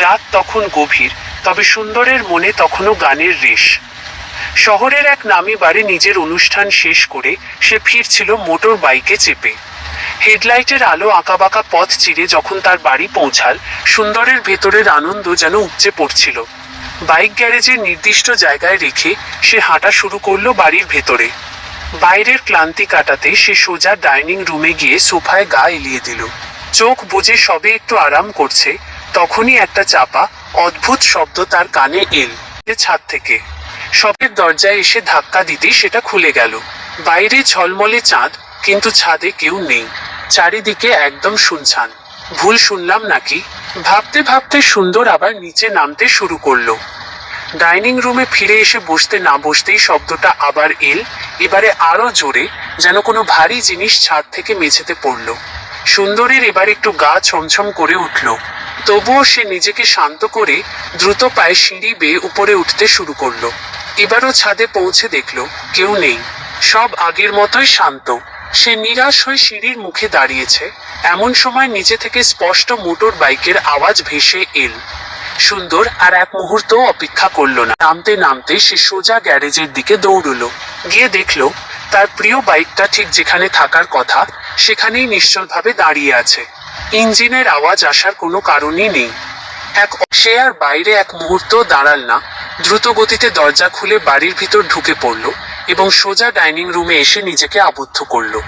রাত তখন গভীর, তবে সুন্দরের মনে তখনও গানের রেশ। শহরের এক নামি বাড়ি নিজের অনুষ্ঠান শেষ করে সে ফিরছিল মোটর বাইকে চেপে। হেডলাইটের আলো আঁকাবাঁকা পথ চিরে যখন তার বাড়ি পৌঁছাল, সুন্দরের ভেতরের আনন্দ যেন উপচে পড়ছিল। বাইক গ্যারেজের নির্দিষ্ট জায়গায় রেখে সে হাঁটা শুরু করল বাড়ির ভেতরে। বাইরের ক্লান্তি কাটাতে সে সোজা ডাইনিং রুমে গিয়ে সোফায় গা এলিয়ে দিল। চোখ বুজে সবে একটু আরাম করছে তখনই একটা চাপা, অদ্ভুত শব্দ তার কানে এল। ছাদ থেকে। সবের দরজায় এসে ধাক্কা দিতেই সেটা খুলে গেল। বাইরে ঝলমলে চাঁদ, কিন্তু ছাদে কেউ নেই। চারিদিকে একদম শুনছান। ভুল শুনলাম নাকি? ভাবতে ভাবতে সুন্দর আবার নিচে নামতে শুরু করল। ডাইনিং রুমে ফিরে এসে বসতে না বসতেই শব্দটা আবার এল, এবারে আরও জোরে, যেন কোনো ভারী জিনিস ছাদ থেকে মেঝেতে পড়ল। সুন্দরের এবার একটু গা ছমছম করে উঠল। তবুও সে নিজেকে শান্ত করে দ্রুত পায়ে সিঁড়ি বেয়ে উপরে উঠতে শুরু করল। এবারও ছাদে পৌঁছে দেখল, কেউ নেই। সব আগের মতোই শান্ত। সে নিরাশ হয়ে সিঁড়ির মুখে দাঁড়িয়েছে। এমন সময় নিচে থেকে স্পষ্ট মোটর বাইকের আওয়াজ ভেসে এল। সুন্দর আর এক মুহূর্ত অপেক্ষা করল না। নামতে নামতে সে সোজা গ্যারেজের দিকে দৌড়লো। গিয়ে দেখল, তার প্রিয় বাইকটা ঠিক যেখানে থাকার কথা, সেখানেই নিশ্চলভাবে দাঁড়িয়ে আছে। ইঞ্জিনের আওয়াজ আসার কোনো কারণই নেই। এক সে আর বাইরে এক মুহূর্ত দাঁড়াল না। দ্রুত গতিতে দরজা খুলে বাড়ির ভিতর ঢুকে পড়ল এবং সোজা ডাইনিং রুমে এসে নিজেকে আবদ্ধ করল।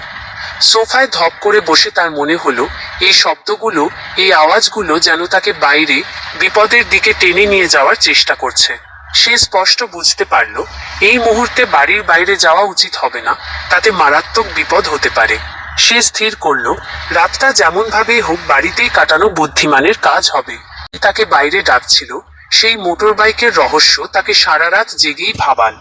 সোফায় ধপ করে বসে তার মনে হলো, এই শব্দগুলো, এই আওয়াজগুলো যেন তাকে বাইরে, বিপদের দিকে টেনে নিয়ে যাওয়ার চেষ্টা করছে। সে স্পষ্ট বুঝতে পারল, এই মুহূর্তে বাড়ির বাইরে যাওয়া উচিত হবে না, তাতে মারাত্মক বিপদ হতে পারে। সে স্থির করল, রাতটা যেমন ভাবে হোক বাড়িতেই কাটানো বুদ্ধিমানের কাজ হবে। তাকে বাইরে ডাকছিল, সেই মোটর বাইকের রহস্য তাকে সারা রাত জেগেই ভাবাল।